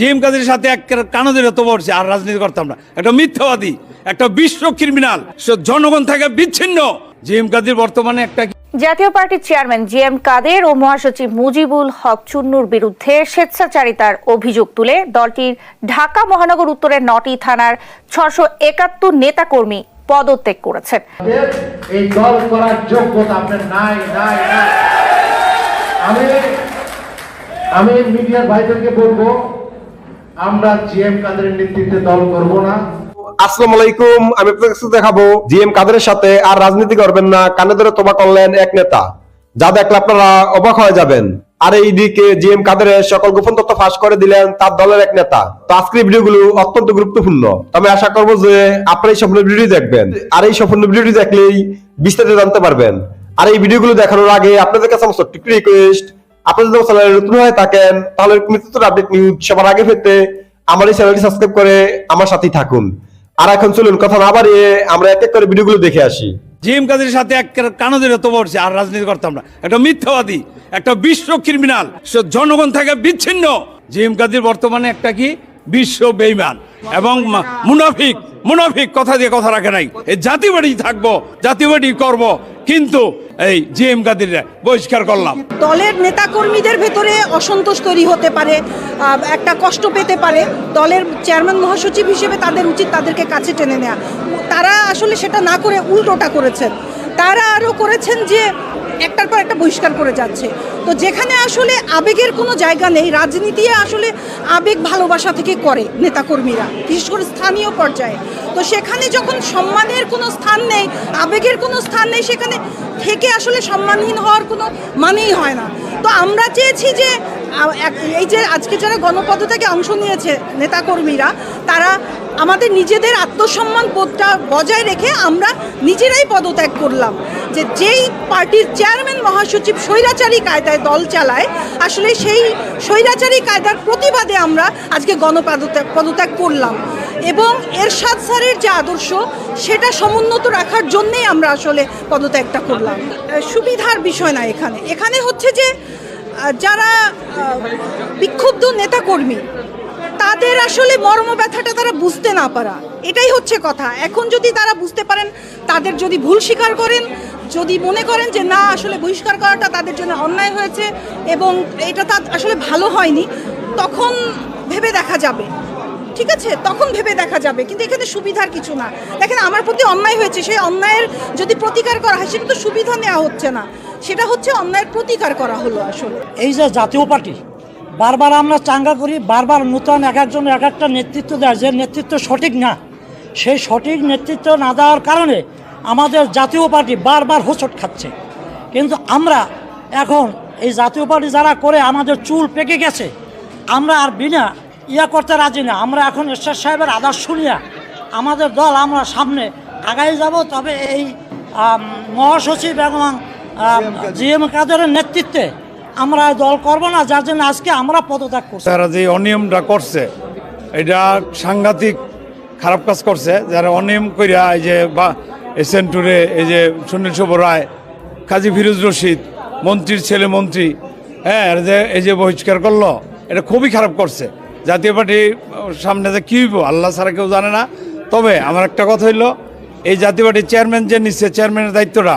GM কাদের সাথে এক কানাদের তো বলছে আর রাজনীতি করতাম না। একটা মিথ্যাবাদী একটা বিশ্ব ক্রিমিনাল জনগণ থেকে বিচ্ছিন্ন। জিএম কাদের বর্তমানে একটা জাতীয় পার্টির চেয়ারম্যান জি এম কাদের ও মহাসচিব মুজিবুল হক চুন্নুর বিরুদ্ধে স্বেচ্ছাচারিতার অভিযোগ তুলে দলটির ঢাকা মহানগর উত্তরের নটি থানার ছশো একাত্তর নেতাকর্মী পদত্যাগ করেছেন। এই দল করার যোগ্যতা আপনার নাই নাই। আমি আমি মিডিয়ার ভাইদেরকে বলব আমরা জিএম কাদের নেতৃত্বে দল করব না। আলাইকুম, আমি দেখাবো জিএম সাথে আর রাজনীতি করবেন না, কানে ধরে করলেন এক নেতা। যা দেখলে আপনারা অবাক হয়ে যাবেন। আর জিএম সকল গোপন তথ্য ফাঁস করে দিলেন তার দলের এক নেতা। তো আজকের ভিডিওগুলো অত্যন্ত গুরুত্বপূর্ণ। তবে আশা করব যে আপনারা এই সম্পূর্ণ ভিডিও দেখবেন। আর এই সম্পূর্ণ ভিডিওটি দেখলেই বিস্তারিত জানতে পারবেন। আর এই ভিডিওগুলো দেখানোর আগে আপনাদের কাছে আমার রিকোয়েস্ট আপনারা যদি চ্যানেলে নতুন হয়ে থাকেন, তাহলে মৃত্যুর আপডেট নিউজ সবার আগে পেতে আমার এই চ্যানেলটি সাবস্ক্রাইব করে আমার সাথেই থাকুন। আর এখন চলুন, কথা না বাড়িয়ে আমরা এক এক করে ভিডিওগুলো দেখে আসি। জিএম কাদের সাথে এক তো বলছে, আর রাজনীতি করতাম না। একটা মিথ্যাবাদী, একটা বিশ্ব ক্রিমিনাল জনগণ থেকে বিচ্ছিন্ন। জিএম কাদের বর্তমানে একটা কি? বিশ্ব বেইমান এবং মুনাফিক মুনাফিক কথা দিয়ে কথা রাখে নাই। জাতিবাড়ি থাকব জাতিবাড়ি করব। কিন্তু এই জিএম কাদেররা বহিষ্কার করলাম। দলের নেতাকর্মীদের ভেতরে অসন্তোষ তৈরি হতে পারে একটা কষ্ট পেতে পারে। দলের চেয়ারম্যান মহাসচিব হিসেবে তাদের উচিত তাদেরকে কাছে টেনে নেওয়া তারা আসলে সেটা না করে উল্টোটা করেছেন। তারা আরও করেছেন যে একটার পর একটা বহিষ্কার করে যাচ্ছে। তো যেখানে আসলে আবেগের কোনো জায়গা নেই, রাজনীতি আসলে আবেগ ভালোবাসা থেকে করে নেতাকর্মীরা, বিশেষ করে স্থানীয় পর্যায়ে। তো সেখানে যখন সম্মানের কোনো স্থান নেই, আবেগের কোনো স্থান নেই, সেখানে থেকে আসলে সম্মানহীন হওয়ার কোনো মানেই হয় না। তো আমরা চেয়েছি যে এই যে আজকে যারা গণপদত্যাগে অংশ নিয়েছে নেতাকর্মীরা, তারা আমাদের নিজেদের আত্মসম্মান বোধটা বজায় রেখে আমরা নিজেরাই পদত্যাগ করলাম যে যেই পার্টির চেয়ারম্যান মহাসচিব স্বৈরাচারী কায়দায় দল চালায়, আসলে সেই স্বৈরাচারী কায়দার প্রতিবাদে আমরা আজকে গণপদত্যাগ, পদত্যাগ করলাম। এবং এরশাদ স্যারের যে আদর্শ, সেটা সমুন্নত রাখার জন্যেই আমরা আসলে পদত্যাগটা করলাম। সুবিধার বিষয় না এখানে। এখানে হচ্ছে যে যারা বিক্ষুব্ধ নেতাকর্মী তাদের আসলে মর্ম ব্যথাটা তারা বুঝতে না পারা। এটাই হচ্ছে কথা। এখন যদি তারা বুঝতে পারেন, তাদের যদি ভুল স্বীকার করেন, যদি মনে করেন যে না, আসলে বহিষ্কার করাটা তাদের জন্য অন্যায় হয়েছে এবং এটা তার আসলে ভালো হয়নি, তখন ভেবে দেখা যাবে। ঠিক আছে? তখন ভেবে দেখা যাবে। কিন্তু এখানে সুবিধার কিছু না। দেখেন, আমার প্রতি অন্যায় হয়েছে। সেই অন্যায়ের যদি প্রতিকার করা হয়, সেটা তো সুবিধা নেওয়া হচ্ছে না। সেটা হচ্ছে অন্যায়ের প্রতিকার করা হলো আসলে। এই যে জাতীয় পার্টি বারবার আমরা চাঙ্গা করি বারবার নূতন এক একজন এক একটা নেতৃত্ব দেয় যে নেতৃত্ব সঠিক না। সেই সঠিক নেতৃত্ব না দেওয়ার কারণে আমাদের জাতীয় পার্টি বারবার হোঁচট খাচ্ছে। কিন্তু আমরা এখন এই জাতীয় পার্টি যারা করে আমাদের চুল পেকে গেছে আমরা আর বিনা ইয়া করতে রাজি না। আমরা এখন ঈশ্বর সাহেবের আদর্শ নিয়ে আমাদের দল আমরা সামনে আগাই যাব। তবে এই মহাসচিব এবং জি এম কাদেরের নেতৃত্বে আমরা দল করব না, যার জন্য আজকে আমরা পদত্যাগ করছি। তারা যে অনিয়মটা করছে, এটা সাংঘাতিক খারাপ কাজ করছে, যারা অনিয়ম কইরা এই যে বা এসেন্টুরে এই যে সুনীল শুভ রায়, কাজী ফিরোজ রশিদ, মন্ত্রীর ছেলে মন্ত্রী হ্যাঁ যে, এই যে বহিষ্কার করল, এটা খুবই খারাপ করছে। জাতীয় পার্টি, সামনে যে কী আল্লাহ ছাড়া কেউ জানে না। তবে আমার একটা কথা হইল, এই জাতীয় পার্টির চেয়ারম্যান যে নিচ্ছে চেয়ারম্যানের দায়িত্বটা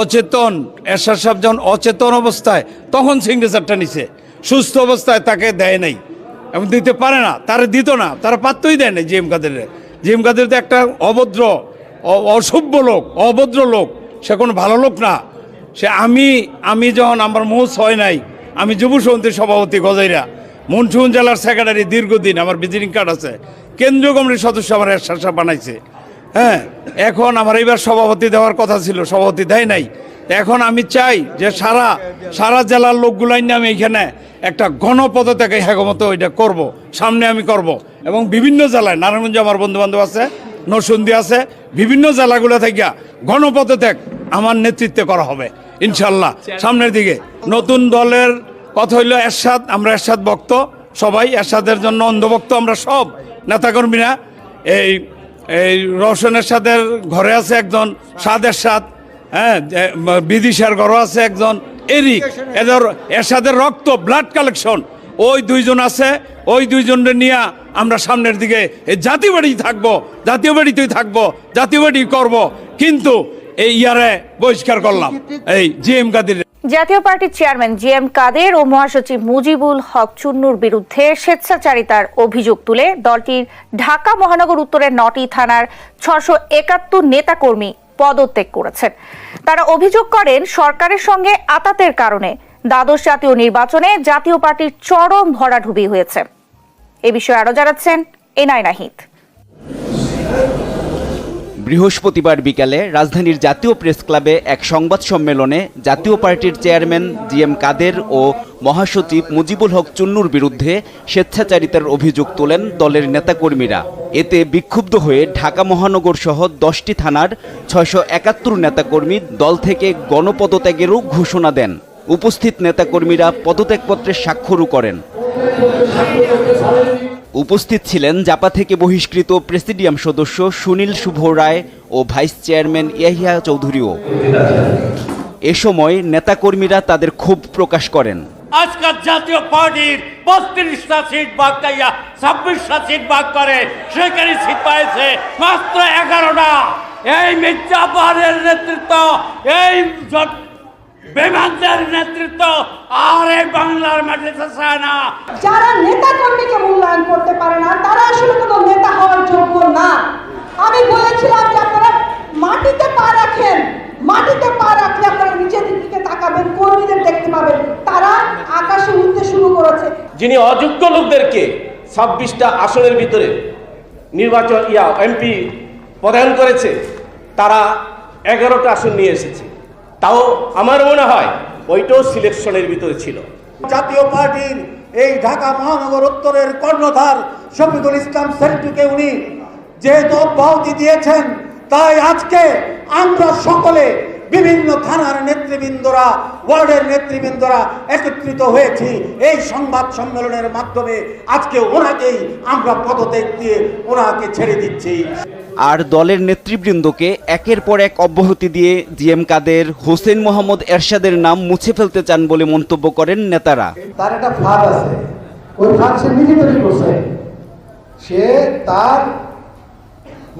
অচেতন, এরশাদ সাহেব যখন অচেতন অবস্থায়, তখন সিগনেচারটা নিছে। সুস্থ অবস্থায় তাকে দেয় নাই। এবং দিতে পারে না, তারা দিত না, তারা পাত্তই দেয় না জিএম কাদের জিএম কাদের তো একটা অভদ্র অসভ্য লোক, অভদ্র লোক। সে কোনো ভালো লোক না। সে আমি আমি যখন আমার মোষ হয় নাই, আমি যুব সমিতির সভাপতি গজাইরা, মনসুন জেলার সেক্রেটারি দীর্ঘদিন আমার ভিজিটিং কার্ড আছে। কেন্দ্রীয় কমিটির সদস্য আমার এরশাদ সাহেব বানাইছে। হ্যাঁ এখন আমার এবার সভাপতি দেওয়ার কথা ছিল, সভাপতি দেয় নাই। এখন আমি চাই যে সারা সারা জেলার লোকগুলাই নিয়ে আমি এখানে একটা গণপদত্যাগে হেগমত ওইটা করব, সামনে আমি করব। এবং বিভিন্ন জেলায়, নারায়ণগঞ্জে আমার বন্ধু বান্ধব আছে নরসুন্দি আছে, বিভিন্ন জেলাগুলো থেকে গণপদত্যাগ আমার নেতৃত্বে করা হবে, ইনশাল্লাহ। সামনের দিকে নতুন দলের কথা হইল এরশাদ, আমরা এরশাদ ভক্ত, সবাই এরশাদের জন্য অন্ধভক্ত আমরা সব, নেতাকর্মীরা, এই এই রওশন এরশাদের ঘরে আছে একজন সাদ এরশাদ হ্যাঁ বিদিশার ঘরও আছে একজন, এরিক। এদের এরশাদের রক্ত ব্লাড কালেকশন ওই দুইজন আছে, ওই দুইজনের নিয়ে আমরা সামনের দিকে জাতীয় বাড়ি থাকব, জাতীয় বাড়িতেই থাকব, জাতীয় বাড়ি করব। কিন্তু এই ইয়ারে বহিষ্কার করলাম। এই জি এম কাদের। জাতীয় পার্টির চেয়ারম্যান জি এম কাদের ও মহাসচিব মুজিবুল হক চুন্নুর বিরুদ্ধে স্বেচ্ছাচারিতার অভিযোগ তুলে দলটির ঢাকা মহানগর উত্তরের নটি থানার ছশো একাত্তর নেতাকর্মী পদত্যাগ করেছেন। তারা অভিযোগ করেন, সরকারের সঙ্গে আতাতের কারণে দ্বাদশ জাতীয় নির্বাচনে জাতীয় পার্টির চরম ভরাডুবি হয়েছে। এ বিষয়ে আরও জানাচ্ছেন এনআই নাহিদ। বৃহস্পতিবার বিকালে রাজধানীর জাতীয় প্রেস ক্লাবে এক সংবাদ সম্মেলনে জাতীয় পার্টির চেয়ারম্যান জি এম কাদের ও মহাসচিব মুজিবুল হক চুন্নুর বিরুদ্ধে স্বেচ্ছাচারিতার অভিযোগ তোলেন দলের নেতাকর্মীরা। এতে বিক্ষুব্ধ হয়ে ঢাকা মহানগর সহ দশটি থানার ছয়শো একাত্তর নেতাকর্মী দল থেকে গণপদত্যাগেরও ঘোষণা দেন। উপস্থিত নেতাকর্মীরা পদত্যাগপত্রে স্বাক্ষরও করেন। উপস্থিত ছিলেন জাপা থেকে বহিষ্কৃত প্রেসিডিয়াম সদস্য সুনীল শুভ রায় ও ভাইস চেয়ারম্যান ইয়াহিয়া চৌধুরীও। এ সময় নেতাকর্মীরা তাদের ক্ষোভ প্রকাশ করেন। আজকাল জাতীয় পার্টির বত্রিশটা সিট ভাগ কাইয়া ছাব্বিশটা সিট ভাগ করে সেখানে সিট পাইছে মাত্র এগারোটা। এই মির্জাফরের নেতৃত্ব, এই বেমানদের নেতৃত্ব আর এই বাংলার মাটিতে চায় না। যারা নেতা কর্মীকে মূল্যায়ন করতে পারে না তারা আসলে কোনো নেতা হওয়ার যোগ্য না। আমি বলেছিলাম যে আপনারা মাটিতে পা রাখেন মাটিতে পা রাখলে আপনারা নিচের দিকে তাকাবেন কর্মীদের দেখতে পাবেন। তারা আকাশে উঠতে শুরু করেছে। যিনি অযোগ্য লোকদেরকে ছাব্বিশটা আসনের ভিতরে নির্বাচন ইয়া এমপি প্রদান করেছে তারা এগারোটা আসন নিয়ে এসেছে। তাও আমার মনে হয় ওইটাও সিলেকশনের ভিতরে ছিল। জাতীয় পার্টির এই ঢাকা মহানগর উত্তরের কর্ণধার শফিকুল ইসলাম সেন্টুকে উনি যেহেতু অব্যাহতি দিয়েছেন, তাই আজকে আমরা সকলে বিভিন্ন থানার নেতৃবৃন্দরা ওয়ার্ডের নেতৃবৃন্দরা একত্রিত হয়েছি। এই সংবাদ সম্মেলনের মাধ্যমে আজকে ওনাকেই আমরা পদত্যাগ দিয়ে ওনাকে ছেড়ে দিচ্ছি। আর দলের নেতৃবৃন্দকে একের পর এক অব্যাহতি দিয়ে জি এম কাদের হোসেন মোহাম্মদ এরশাদের নাম মুছে ফেলতে চান বলে মন্তব্য করেন নেতারা। তার একটা ফাঁদ আছে। ওই ফাঁদ সে নিজে তৈরি করছে। সে তার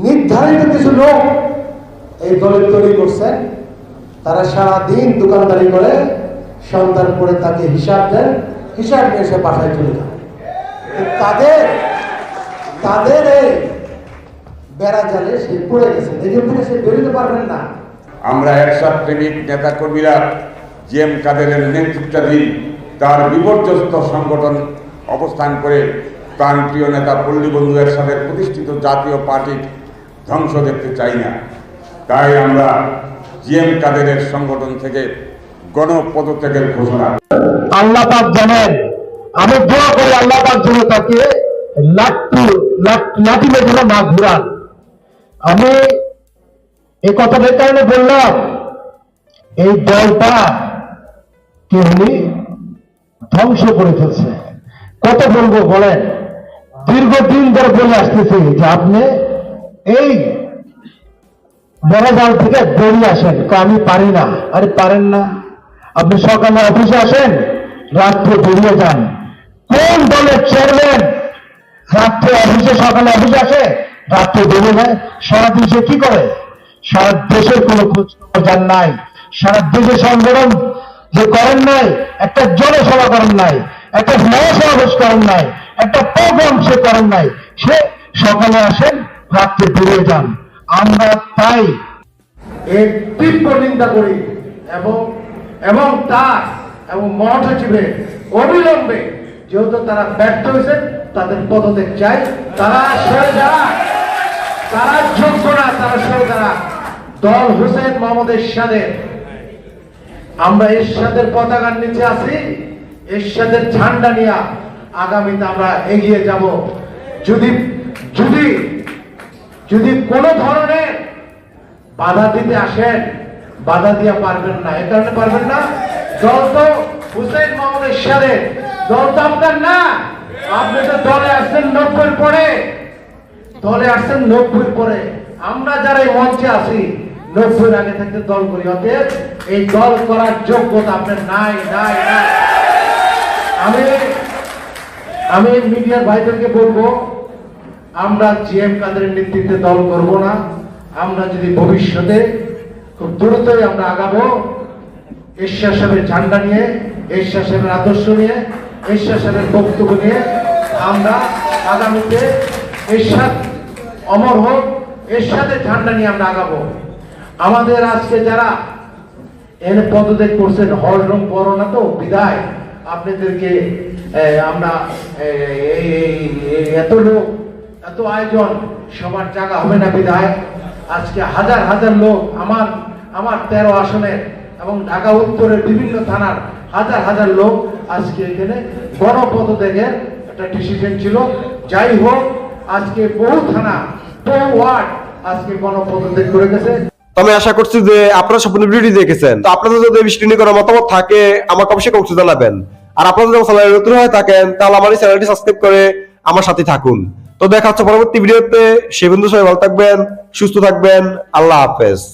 নির্ধারিত কিছু লোক এই দলের তৈরি করছেন তারা সারা দিন দোকানদারি করে, সন্তান পরে তাকে হিসাব দেন, হিসাব নিয়ে সে বাসায় চলে যান তাদের তাদের বেড়া জালে সে পড়ে গেছে। নিজের থেকে সে বেরোতে পারবেন না। আমরা একসাথ প্রেমিক নেতাকর্মীরা জি এম কাদেরের নেতৃত্বাধীন তার বিপর্যস্ত সংগঠন অবস্থান করে তার প্রিয় নেতা পল্লীবন্ধু এরশাদের প্রতিষ্ঠিত জাতীয় পার্টির ধ্বংস দেখতে চাই না। তাই আমরা জি এম কাদেরের সংগঠন থেকে গণপদত্যাগের ঘোষণা। আল্লাহ জানেন, আমি দোয়া করি আল্লাহ পাক তাকে লাট্টু লাঠি না ঘুরান। আমি এই কথাটার কারণে বললাম, এই দলটা কে উনি ধ্বংস করে ফেলছে। কত বলব, বলেন, দীর্ঘদিন ধরে বলে আসতেছি যে আপনি এই বড়জাল থেকে বেরিয়ে আসেন। আমি পারি না। আরে পারেন না। আপনি সকালে অফিসে আসেন রাত্রে বেরিয়ে যান। কোন দলের চেয়ারম্যান রাত্রে অফিসে সকালে অফিসে আসে রাত্রে বেরিয়ে যায়? সারাদিন সে কি করে? সারা দেশের কোনো খোঁজ খবর যান নাই। সারা দেশে সংগঠন যে করেন নাই একটা জনসভা করেন নাই একটা মহাসমাবেশ করেন নাই একটা প্রোগ্রাম সে করেন নাই সে সকালে আসেন রাত্রে বেরিয়ে যান। আমরা তাই এর তীব্র নিন্দা করি এবং এবং তার, এবং মহাসচিবের অবিলম্বে যেহেতু তারা ব্যর্থ হয়েছে, তাদের পদত্যাগ চাই। তারা সরে তারা যোগ্য না, তারা সরে যারা। দল হোসেন মোহাম্মদ এরশাদের আমরা এরশাদের পতাকার নিচে আছি, এরশাদের ঝান্ডা নিয়ে আগামীতে আমরা এগিয়ে যাব। যদি যদি যদি কোনো ধরনের বাধা দিতে আসেন, বাধা দিয়ে পারবেন না। এ কারণে পারবেন না? দল তো হুসেন মোহাম্মদ এরশাদের দল তো আপনার না। আপনি তো দলে আসছেন নব্বই পরে। দলে আসছেন নব্বই পরে। আমরা যারা এই মঞ্চে আছি, নব্বই আগে থাকতে দল করি। অতএব এই দল করার যোগ্যতা আপনার নাই নাই নাই। আমি আমি মিডিয়ার ভাইদেরকে বলব আমরা জিএম কাদের নেতৃত্বে দল করব না, আমরা যদি ভবিষ্যতে খুব দ্রুতই আমরা আগাবো ঈশ্বর সাহেবের ঝান্ডা নিয়ে ঈশ্বর সাহেবের আদর্শ নিয়ে ঈশ্বর সাহেবের বক্তব্য নিয়ে আমরা আগামীতে এরশাদ অমর হোক, এরশাদের ঝান্ডা নিয়ে আমরা আগাবো। আমাদের আজকে যারা এনে পদত্যাগ করছেন, হল বড় না তো, বিদায়। আপনাদেরকে আমরা এত লোক এত আয়োজন, সবার জায়গা হবে না বিদায়। আজকে হাজার হাজার লোক আমার আমার তেরো আসনের এবং ঢাকা উত্তরের বিভিন্ন থানার হাজার হাজার লোক আজকে এখানে গণপদত্যাগের একটা ডিসিশন ছিল। যাই হোক, আজকে বহু থানা, বহু ওয়ার্ড আজকে গণপদত্যাগ করে গেছে। আমি আশা করছি যে আপনারা সম্পূর্ণ ভিডিওটি দেখেছেন। তো আপনাদের যদি এই বিষয়টি নিয়ে কোনো মতামত থাকে, আমাকে অবশ্যই কমেন্টে জানাবেন। আর আপনারা যদি চ্যানেলে নতুন হয়ে থাকেন, তাহলে আমার এই চ্যানেলটি সাবস্ক্রাইব করে আমার সাথে থাকুন। তো দেখা হচ্ছে পরবর্তী ভিডিওতে। সে বন্ধু সবাই ভালো থাকবেন সুস্থ থাকবেন আল্লাহ হাফেজ।